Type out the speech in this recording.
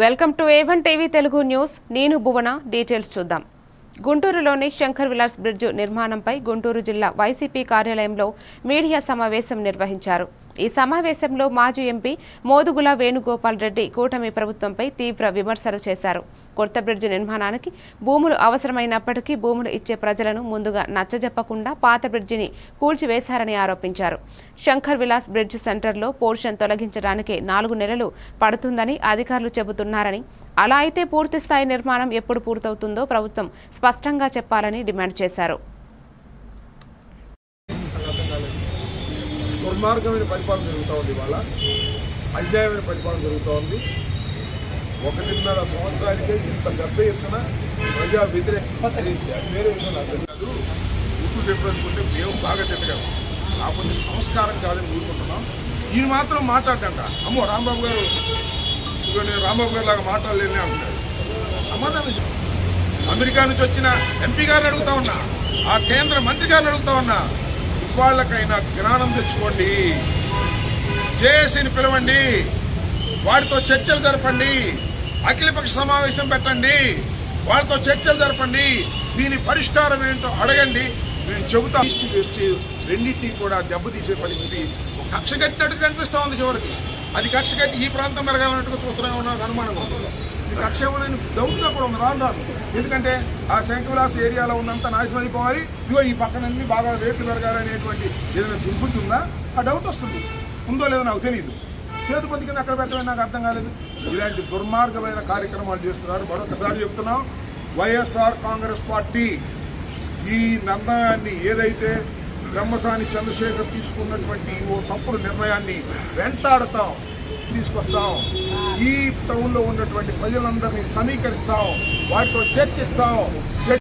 Welcome to A one TV Telugu news. నేను Bhuvana details చూద్దాం. గుంటూరులోని శంకర్ విలాస్ బ్రిడ్జ్ నిర్మాణంపై గుంటూరు జిల్లా వైసీపీ కార్యాలయంలో మీడియా సమావేశం నిర్వహించారు. ఈ సమావేశంలో మాజీ ఎంపీ మోదుగుల వేణుగోపాల్ రెడ్డి కూటమి ప్రభుత్వంపై తీవ్ర విమర్శలు చేశారు. కొత్త బ్రిడ్జ్ నిర్మాణానికి భూములు అవసరమైనప్పటికీ భూములు ఇచ్చే ప్రజలను ముందుగా నచ్చజెప్పకుండా పాత బ్రిడ్జిని కూల్చివేశారని ఆరోపించారు. శంకర్ విలాస్ బ్రిడ్జ్ సెంటర్లో పోర్షన్ తొలగించడానికి నాలుగు నెలలు పడుతుందని అధికారులు చెబుతున్నారని అలా అయితే పూర్తిస్థాయి నిర్మాణం ఎప్పుడు పూర్తవుతుందో ప్రభుత్వం స్పష్టంగా చెప్పాలని డిమాండ్ చేశారు. దుర్మార్గమైన పరిపాలన జరుగుతూ ఉంది ఇవాళ. అన్యాయమైన పరిపాలన జరుగుతూ ఉంది. ఒకటిన్నర సంవత్సరానికే ఇంత పెద్ద ఎత్తున ప్రజా వ్యతిరేకత వేరే విషయం నాకు తెలియదు. కాదు. ఉప్పు చెప్పనుకుంటే మేము బాగా తిట్టగలం కాకపోతే సంస్కారం కాదని ఊరుకుంటున్నాం. ఈయన మాత్రం మాట్లాడటంట. అమ్మో రాంబాబు గారు ఇదిగో నేను రాంబాబు గారు లాగా మాట్లాడలేని అంటున్నాడు. సమాధానం అమెరికా నుంచి వచ్చిన ఎంపీ గారిని అడుగుతా ఉన్నా. ఆ కేంద్ర మంత్రి గారిని అడుగుతా ఉన్నా. వాళ్ళకైనా జ్ఞానం తెచ్చుకోండి. జేఏసీని పిలవండి. వారితో చర్చలు జరపండి. అఖిలపక్ష సమావేశం పెట్టండి. వాళ్ళతో చర్చలు జరపండి. దీని పరిష్కారం ఏంటో అడగండి. నేను చెబుతా. ఈస్ట్ వెస్ట్ రెండింటినీ కూడా దెబ్బతీసే పరిస్థితి కక్ష కట్టినట్టు కనిపిస్తూ ఉంది చివరికి. అది కక్ష కట్టి ఈ ప్రాంతం పెరగాలన్నట్టుగా చూస్తూనే ఉన్నది అనుమానంగా ఉంటుంది ఇది కక్ష డౌట్గా కూడా ఉంది రాను రాను ఎందుకంటే ఆ శంకులాస్ ఏరియాలో ఉన్నంత నాశనం అయిపోవాలి. ఇగో ఈ పక్కనన్నీ బాగా రేట్లు పెరగాలనేటువంటి ఏదైనా దుర్బుద్ధి ఉందా? ఆ డౌట్ వస్తుంది. ఉందో లేదో నాకు తెలియదు చేతుపతి కింద అక్కడ పెట్టడం నాకు అర్థం కాలేదు. ఇలాంటి దుర్మార్గమైన కార్యక్రమాలు చేస్తున్నారు. మరొకసారి చెప్తున్నాం వైఎస్ఆర్ కాంగ్రెస్ పార్టీ ఈ నిర్ణయాన్ని ఏదైతే బ్రహ్మసాని చంద్రశేఖర్ తీసుకున్నటువంటి ఓ తప్పుడు నిర్ణయాన్ని వెంటాడతాం. తీసుకొస్తాం. ఈ టౌన్లో ఉన్నటువంటి ప్రజలందరినీ సమీకరిస్తాం. వాటితో చర్చిస్తాం.